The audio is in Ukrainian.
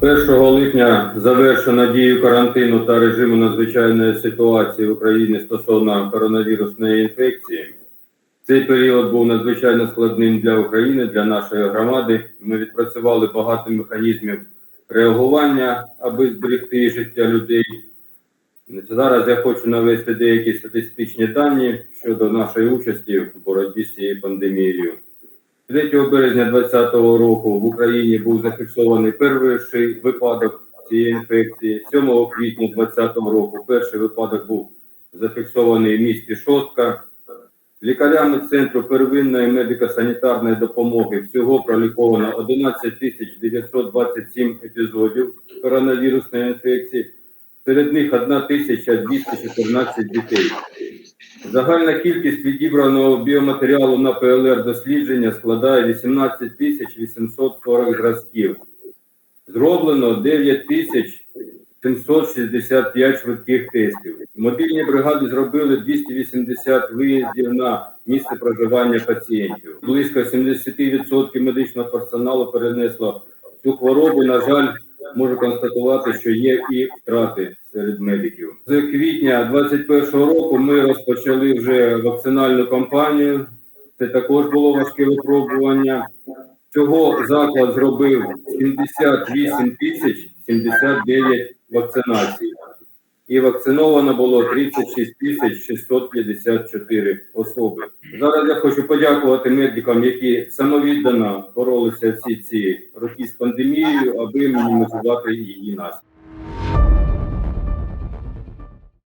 1 липня завершено дію карантину та режиму надзвичайної ситуації в Україні стосовно коронавірусної інфекції. Цей період був надзвичайно складним для України, для нашої громади. Ми відпрацювали багато механізмів реагування, аби зберегти життя людей. Зараз я хочу навести деякі статистичні дані щодо нашої участі в боротьбі з цією пандемією. 3 березня 2020 року в Україні був зафіксований перший випадок цієї інфекції. 7 квітня 2020 року перший випадок був зафіксований в місті Шостка. Лікарями Центру первинної медико-санітарної допомоги всього проліковано 11 тисяч 927 епізодів коронавірусної інфекції, серед них 1 тисяча 214 дітей. Загальна кількість відібраного біоматеріалу на ПЛР дослідження складає 18 тисяч 840 зразків. Зроблено 9 тисяч 765 швидких тестів. Мобільні бригади зробили 280 виїздів на місце проживання пацієнтів. Близько 70% медичного персоналу перенесло цю хворобу. На жаль, можу констатувати, що є і втрати серед медиків. З квітня 2021 року ми розпочали вже вакцинальну кампанію. Це також було важке випробування. Цього заклад зробив 78 тисяч 79 вакцинацій. І вакциновано було 36 тисяч 654 особи. Зараз я хочу подякувати медикам, які самовіддано боролися всі ці роки з пандемією, аби мінімізувати її наслідки.